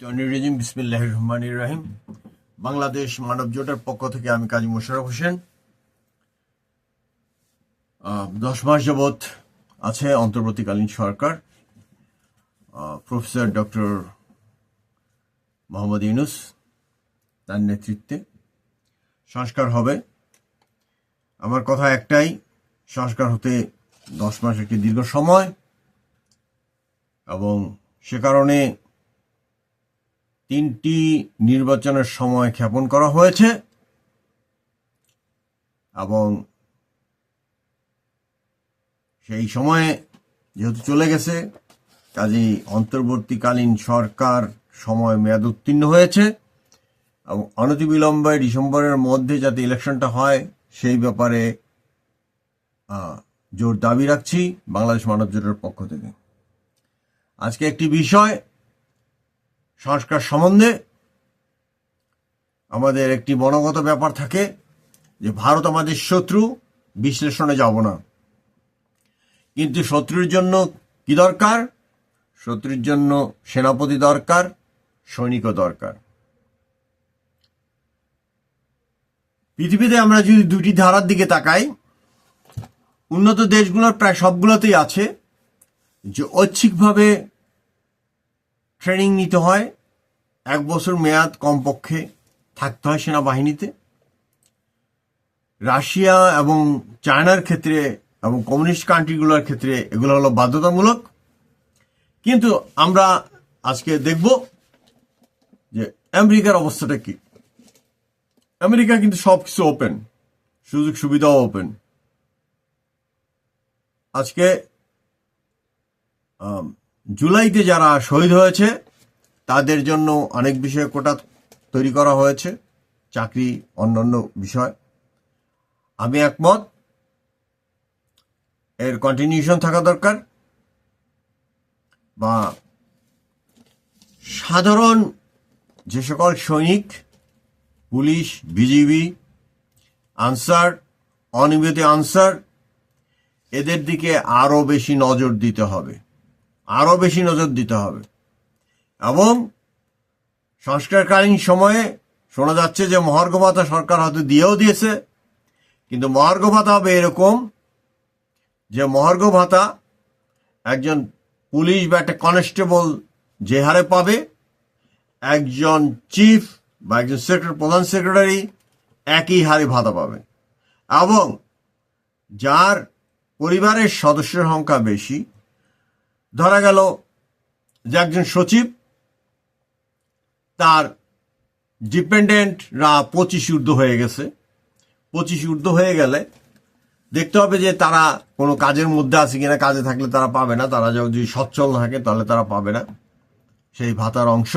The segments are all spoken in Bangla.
টনি রেজিম বিসমিল্লাহ রহমান রাহিম। বাংলাদেশ মানব জোটের পক্ষ থেকে আমি কাজী মোশারফ হোসেন। দশ মাস যাবৎ আছে অন্তর্বর্তীকালীন সরকার। প্রফেসর ডক্টর মোহাম্মদ ইউনুস তার নেতৃত্বে সংস্কার হবে। আমার কথা একটাই, সংস্কার হতে দশ মাস একটি দীর্ঘ সময় এবং সে কারণে তিনটি নির্বাচনের সময় ক্ষেপণ করা হয়েছে এবং সেই সময়ে যেহেতু চলে গেছে, কাজেই অন্তর্বর্তীকালীন সরকার সময় মেয়াদ উত্তীর্ণ হয়েছে এবং অনতিবিলম্বে ডিসেম্বরের মধ্যে যাতে ইলেকশনটা হয়, সেই ব্যাপারে জোর দাবি রাখছি বাংলাদেশ মানব জোটের পক্ষ থেকে। আজকে একটি বিষয় সংস্কার সম্বন্ধে আমাদের একটি মনোগত ব্যাপার থাকে যে ভারত আমাদের শত্রু, বিশ্লেষণে যাব না। কিন্তু শত্রুর জন্য কি দরকার? শত্রুর জন্য সেনাপতি দরকার, সৈনিকও দরকার। পৃথিবীতে আমরা যদি দুটি ধারার দিকে তাকাই, উন্নত দেশগুলোর প্রায় সবগুলোতেই আছে যে ঐচ্ছিকভাবে ট্রেনিং নিতে হয়। এক বছর মেয়াদ কমপক্ষে থাকতে হয় সেনাবাহিনীতে। রাশিয়া এবং চায়নার ক্ষেত্রে এবং কমিউনিস্ট কান্ট্রিগুলোর ক্ষেত্রে এগুলো হলো বাধ্যতামূলক। কিন্তু আমরা আজকে দেখব যে আমেরিকার অবস্থাটা কি। আমেরিকা কিন্তু সব কিছু ওপেন সুযোগ সুবিধাও ওপেন আজকে জুলাইতে যারা শহীদ হয়েছে, তাদের জন্য অনেক বিষয়ে কোটা তৈরি করা হয়েছে, চাকরি অন্যান্য বিষয়। আমি একমত, এর কন্টিনিউশন থাকা দরকার বা সাধারণ যে সকল সৈনিক, পুলিশ বিজিবি আনসার অনিয়মিত আনসার, এদের দিকে আরও বেশি নজর দিতে হবে। আরও বেশি নজর দিতে হবে। এবং সংস্কারকালীন সময়ে শোনা যাচ্ছে যে মহার্ঘ ভাতা সরকার হয়তো দিয়েও দিয়েছে, কিন্তু মহার্ঘ ভাতা হবে এরকম যে মহার্ঘ ভাতা একজন পুলিশ বা একটা কনস্টেবল যে হারে পাবে, একজন চিফ বা একজন সেক্রেটারি, প্রধান সেক্রেটারি একই হারে ভাতা পাবে। এবং যার পরিবারের সদস্যের সংখ্যা বেশি ধরা গেল যে একজন সচিব, তার ডিপেন্ডেন্টরা পঁচিশ ঊর্ধ্ব হয়ে গেছে। পঁচিশ ঊর্ধ্ব হয়ে গেলে দেখতে হবে যে তারা কোনো কাজের মধ্যে আছে কিনা, কাজে থাকলে তারা পাবে না। তারা যদি সচ্ছল থাকে তাহলে তারা পাবে না। সেই ভাতার অংশ।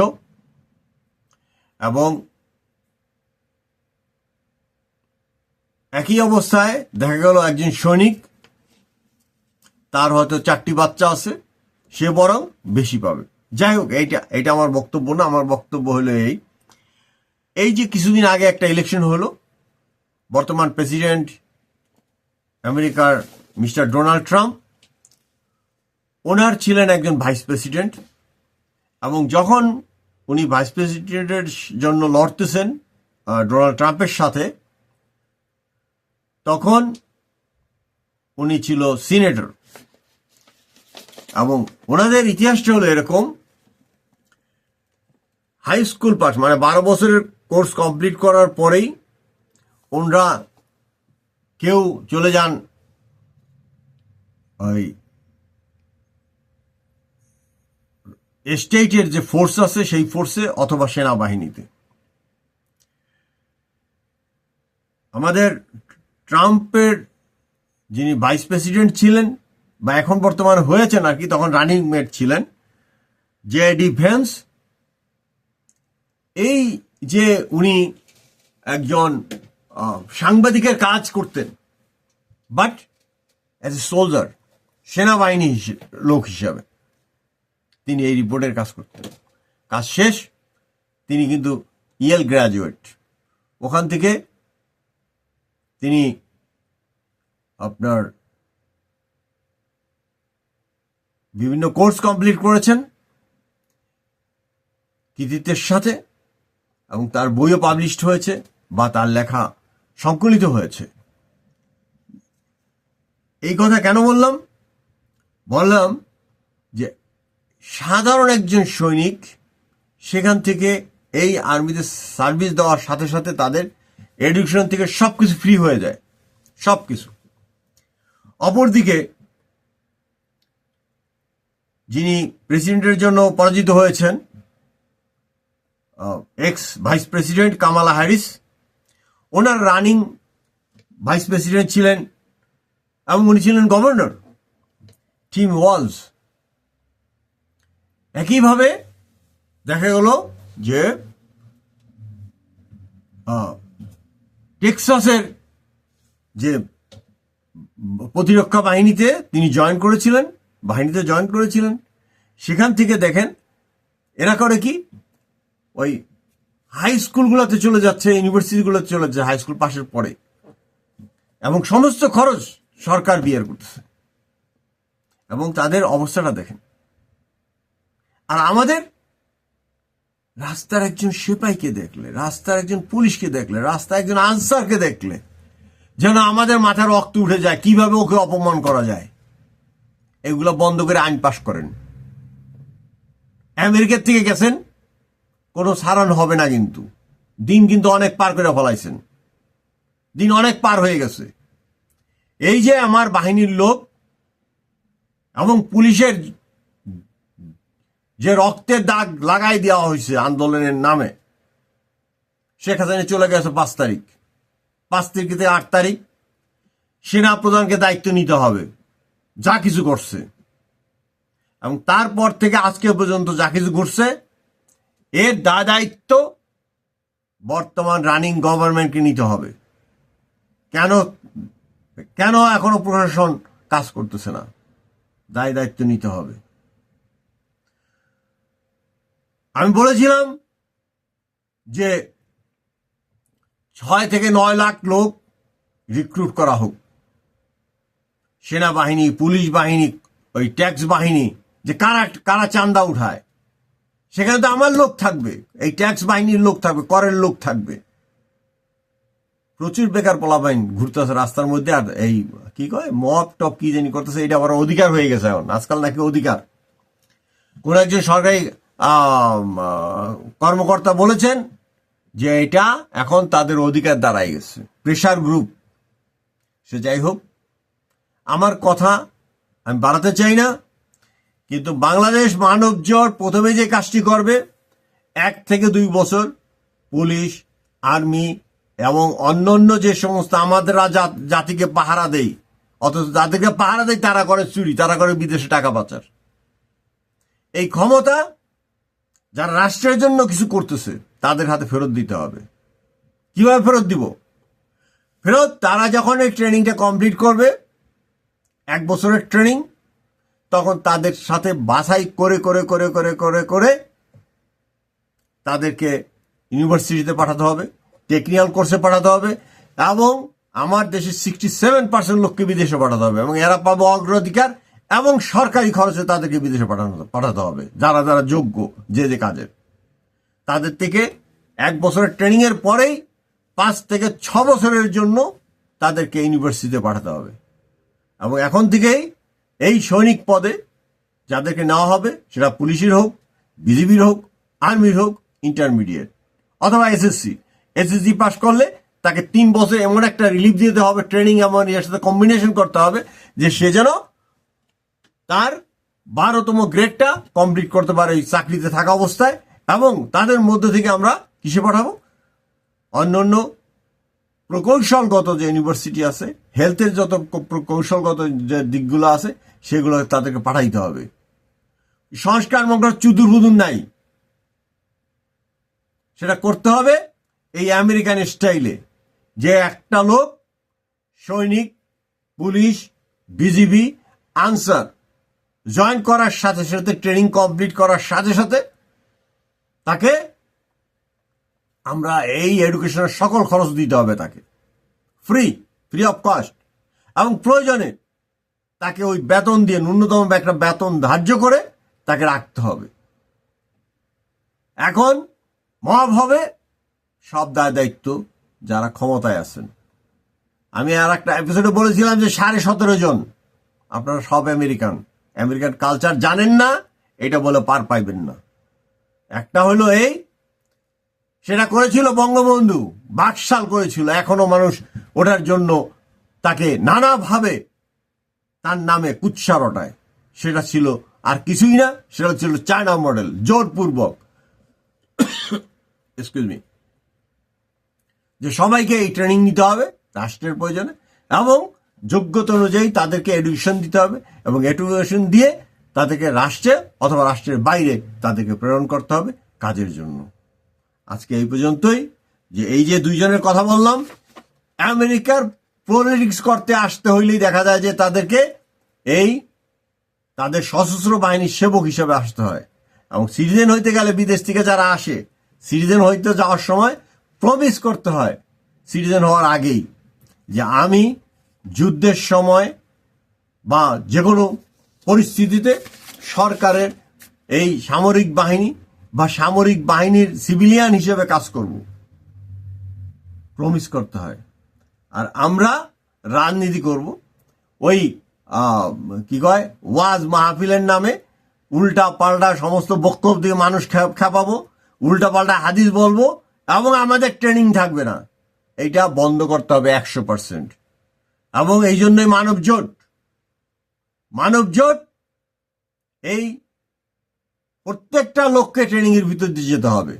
এবং একই অবস্থায় দেখা গেল একজন সৈনিক, তার হয়তো চারটি বাচ্চা আছে। সে বরং বেশি পাবে। যাই হোক, এইটা এটা আমার বক্তব্য না, আমার বক্তব্য হলো এই। এই যে কিছুদিন আগে একটা ইলেকশন হলো, বর্তমান প্রেসিডেন্ট আমেরিকার মিস্টার ডোনাল্ড ট্রাম্প, ওনার ছিলেন একজন ভাইস প্রেসিডেন্ট এবং যখন উনি ভাইস প্রেসিডেন্টের জন্য লড়তেছেন ডোনাল্ড ট্রাম্পের সাথে, তখন উনি ছিল সিনেটর। এবং ওনাদের ইতিহাসটা হলো এরকম। হাই স্কুল পাস মানে বারো বছরের কোর্স কমপ্লিট করার পরেই ওনরা কেউ চলে যান ওই স্টেটের যে ফোর্স আছে, সেই ফোর্সে অথবা সেনাবাহিনীতে। আমাদের ট্রাম্পের যিনি ভাইস প্রেসিডেন্ট ছিলেন বা এখন বর্তমান হয়েছেন আর কি তখন রানিং মেট ছিলেন জে ডি ভেন্স এই যে উনি একজন সাংবাদিকের কাজ করতেন বাট অ্যাজ এ সোলজার সেনাবাহিনী লোক হিসাবে তিনি এই রিপোর্টের কাজ করতেন। কাজ শেষ, তিনি কিন্তু ইয়েল গ্রাজুয়েট ওখান থেকে তিনি আপনার বিভিন্ন কোর্স কমপ্লিট করেছেন কৃতিত্বের সাথে এবং তার বইও পাবলিশড হয়েছে বা তার লেখা সংকলিত হয়েছে। এই কথা কেন বললাম? বললাম যে সাধারণ একজন সৈনিক সেখান থেকে এই আর্মিতে সার্ভিস দেওয়ার সাথে সাথে তাদের এডুকেশন থেকে সব কিছু ফ্রি হয়ে যায়। সব কিছু অপরদিকে যিনি প্রেসিডেন্টের জন্য পরাজিত হয়েছেন ex vice president Kamala Harris, ওনার রানিং ভাইস প্রেসিডেন্ট ছিলেন এবং উনি ছিলেন গভর্নর টিম ওয়ালস। একইভাবে দেখা গেল যে টেক্সাসের যে প্রতিরক্ষা বাহিনীতে তিনি জয়েন করেছিলেন বাহিনীতে জয়েন করেছিলেন, সেখান থেকে দেখেন এরা করে কি, ওই হাই স্কুলগুলোতে চলে যাচ্ছে ইউনিভার্সিটিগুলোতে চলে যাচ্ছে হাই স্কুল পাশের পরে। এবং সমস্ত খরচ সরকার বিয়ার করতেছে। এবং তাদের অবস্থাটা দেখেন। আর আমাদের রাস্তার একজন সেপাইকে দেখলে, রাস্তার একজন পুলিশকে দেখলে, রাস্তার একজন আনসারকে দেখলে, যেন আমাদের মাথার রক্ত উঠে যায়, কীভাবে ওকে অপমান করা যায়। এগুলো বন্ধ করে আইন পাশ করেন। আমেরিকার থেকে গেছেন, কোনো সারান হবে না কিন্তু। দিন কিন্তু অনেক পার করে ফলাইছেন। দিন অনেক পার হয়ে গেছে। এই যে আমার বাহিনীর লোক এবং পুলিশের যে রক্তের দাগ লাগাই দেওয়া হয়েছে আন্দোলনের নামে, শেখ হাসিনা চলে গেছে পাঁচ তারিখ। পাঁচ তারিখ থেকে আট তারিখ। সেনা প্রধানকে দায়িত্ব নিতে হবে। যা কিছু করছে। এবং তারপর থেকে আজকে পর্যন্ত যা কিছু ঘটছে এর দায়িত্ব বর্তমান রানিং গভর্নমেন্টকে নিতে হবে। কেন কেন এখনও প্রশাসন কাজ করতেছে না? দায় দায়িত্ব নিতে হবে। আমি বলেছিলাম যে ছয় থেকে নয় লাখ লোক রিক্রুট করা হোক। সেনাবাহিনী, পুলিশ বাহিনী, ওই ট্যাক্স বাহিনী, যে কারা কারা চান্দা উঠায়, সেখানে তো আমার লোক থাকবে, এই ট্যাক্স বাহিনীর লোক থাকবে, করের লোক থাকবে। প্রচুর বেকার পোলাবাইন ঘুরতেছে রাস্তার মধ্যে, আর এই, কি কয় মপ টপ কি জানি করতেছে এটা আবার অধিকার হয়ে গেছে এখন, আজকাল নাকি অধিকার। কোন একজন সরকারি কর্মকর্তা বলেছেন যে এটা এখন তাদের অধিকার দাঁড়াই গেছে প্রেশার গ্রুপ সে যাই হোক আমার কথা আমি বাড়াতে চাই না, কিন্তু বাংলাদেশ মানব জোট প্রথমে যে কাজটি করবে, এক থেকে দুই বছর পুলিশ, আর্মি এবং অন্যান্য যে সমস্ত আমাদের জাতিকে পাহারা দেয়, অথচ যাদেরকে পাহারা দেয় তারা করে চুরি, তারা করে বিদেশে টাকা পাচার। এই ক্ষমতা যারা রাষ্ট্রের জন্য কিছু করতেছে, তাদের হাতে ফেরত দিতে হবে। কীভাবে ফেরত দিব? ফেরত তারা যখন এই ট্রেনিংটা কমপ্লিট করবে এক বছরের ট্রেনিং তখন তাদের সাথে বাছাই করে করে করে করে করে করে তাদেরকে ইউনিভার্সিটিতে পাঠাতে হবে টেকনিক্যাল কোর্সে পাঠাতে হবে এবং আমার দেশের সিক্সটি সেভেন পার্সেন্ট লোককে বিদেশে পাঠাতে হবে এবং এরা পাবো অগ্রাধিকার এবং সরকারি খরচে তাদেরকে বিদেশে পাঠানো পাঠাতে হবে, যারা যারা যোগ্য যে যে কাজের তাদের থেকে এক বছরের ট্রেনিং এর পরেই পাঁচ থেকে ছ বছরের জন্য তাদেরকে ইউনিভার্সিটিতে পাঠাতে হবে। এবং এখন থেকেই এই সৈনিক পদে যাদেরকে নেওয়া হবে সেটা পুলিশের হোক, বিজিবির হোক, আর্মির হোক ইন্টারমিডিয়েট অথবা এসএসসি এসএসসি পাস করলে তাকে তিন বছর এমন একটা রিলিফ দিতে হবে ট্রেনিং এমন এর সাথে কম্বিনেশন করতে হবে যে সে যেন তার বারোতম গ্রেডটা কমপ্লিট করতে পারে ওই চাকরিতে থাকা অবস্থায় এবং তাদের মধ্যে থেকে আমরা কিসে পাঠাবো? অন্যান্য প্রকৌশলগত যে ইউনিভার্সিটি আছে হেলথের যত প্রকৌশলগত যে দিকগুলো আছে, সেগুলো তাদেরকে পাঠাইতে হবে। সংস্কার মঙ্গল চুদুর বুদুর নাই। সেটা করতে হবে এই আমেরিকান স্টাইলে। যে একটা লোক, সৈনিক, পুলিশ, বিজিবি, আনসার, জয়েন করার সাথে সাথে, ট্রেনিং কমপ্লিট করার সাথে সাথে তাকে আমরা এই এডুকেশনের সকল খরচ দিতে হবে তাকে। ফ্রি ফ্রি অফ কস্ট এবং প্রয়োজনে তাকে ওই বেতন দিয়ে, ন্যূনতম একটা বেতন ধার্য করে তাকে রাখতে হবে। এখন মব হবে সব দায় দায়িত্ব যারা ক্ষমতায় আছেন। আমি আর একটা এপিসোডে বলেছিলাম যে সাড়ে সতেরো জন, আপনারা সব আমেরিকান আমেরিকান কালচার জানেন না, এটা বলে পার পাইবেন না। একটা হলো এই সেটা করেছিল বঙ্গবন্ধু। বাকশাল করেছিল। এখনও মানুষ ওটার জন্য তাকে নানাভাবে তার নামে কুৎসা রটায়। সেটা ছিল আর কিছুই না, সেটা ছিল চায়না মডেল, জোরপূর্বক। এক্সকিউজ মি যে সবাইকে এই ট্রেনিং নিতে হবে রাষ্ট্রের প্রয়োজনে এবং যোগ্যতা অনুযায়ী তাদেরকে এডুকেশন দিতে হবে এবং এডুকেশন দিয়ে তাদেরকে রাষ্ট্রে অথবা রাষ্ট্রের বাইরে তাদেরকে প্রেরণ করতে হবে কাজের জন্য। আজকে এই পর্যন্তই যে এই যে দুইজনের কথা বললাম, আমেরিকার পলিটিক্স করতে আসতে হইলেই দেখা যায় যে তাদেরকে এই তাদের সশস্ত্র বাহিনীর সেবক হিসেবে আসতে হয়। এবং সিটিজেন হইতে গেলে বিদেশ থেকে যারা আসে সিটিজেন হইতে যাওয়ার সময় প্রমিস করতে হয় সিটিজেন হওয়ার আগেই যে আমি যুদ্ধের সময় বা যে কোনো পরিস্থিতিতে সরকারের এই সামরিক বাহিনী বা সামরিক বাহিনীর সিভিলিয়ান হিসেবে কাজ করব। প্রমিস করতে হয়। আর আমরা রাজনীতি করব। ওই কি কয়, ওয়াজ মাহফিলের নামে উল্টা পাল্টা সমস্ত বক্তব্য দিয়ে মানুষ খেপাবো উল্টা পাল্টা হাদিস বলব এবং আমাদের ট্রেনিং থাকবে না। এইটা বন্ধ করতে হবে একশো পার্সেন্ট এবং এই জন্যই মানব জোট মানব জোট এই প্রত্যেকটা লোককে ট্রেনিং এর ভিতর দিয়ে যেতে হবে।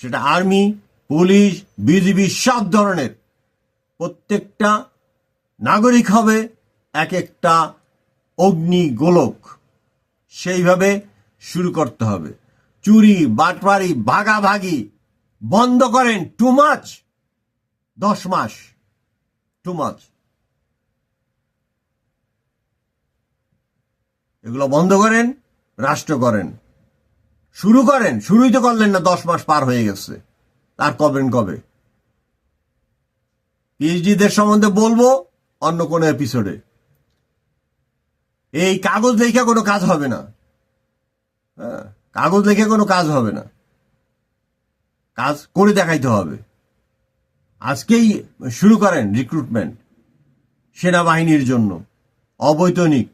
সেটা আর্মি, পুলিশ, বিজিবি, সব ধরনের। প্রত্যেকটা নাগরিক হবে এক একটা অগ্নি গোলক। সেইভাবে শুরু করতে হবে। চুরি, বাটপারি, ভাগাভাগি বন্ধ করেন টু মাছ দশ মাস টু মাছ এগুলো বন্ধ করেন রাষ্ট্র করেন। শুরু করেন, শুরুই তো করলেন না, দশ মাস পার হয়ে গেছে। তার কবেন কবে? পিএইচডিদের সম্বন্ধে বলব, অন্য কোনো এপিসোডে এই কাগজ দেখে কোনো কাজ হবে না। হ্যাঁ কাগজ দেখে কোনো কাজ হবে না। কাজ করে দেখাইতে হবে। আজকেই শুরু করেন রিক্রুটমেন্ট সেনাবাহিনীর জন্য। অবৈতনিক।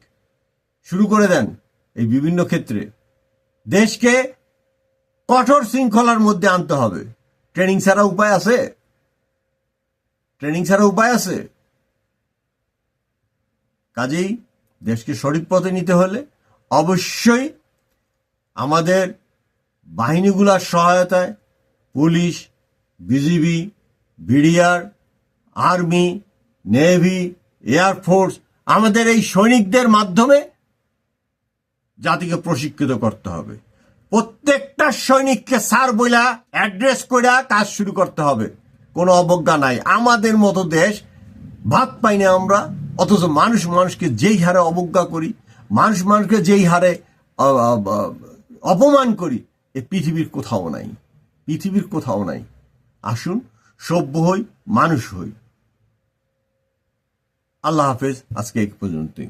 শুরু করে দেন। এই বিভিন্ন ক্ষেত্রে দেশকে কঠোর শৃঙ্খলার মধ্যে আনতে হবে। ট্রেনিং ছাড়া উপায় আছে? ট্রেনিং ছাড়া উপায় আছে? কাজেই দেশকে সঠিক পথে নিতে হলে অবশ্যই আমাদের বাহিনীগুলোর সহায়তায় police, BGB, BDR, army, navy air force আমাদের এই সৈনিকদের মাধ্যমে জাতিকে প্রশিক্ষিত করতে হবে। প্রত্যেকটা সৈনিককে স্যার বইলা অ্যাড্রেস করে কাজ শুরু করতে হবে। কোনো অবজ্ঞা নাই। আমাদের মতো দেশ, ভাত পাই না আমরা, অথচ মানুষ মানুষকে যেই হারে অবজ্ঞা করি, মানুষ মানুষকে যেই হারে অপমান করি, এ পৃথিবীর কোথাও নাই। পৃথিবীর কোথাও নাই। আসুন, সভ্য হই, মানুষ হই। আল্লাহ হাফেজ, আজকে এই পর্যন্তই।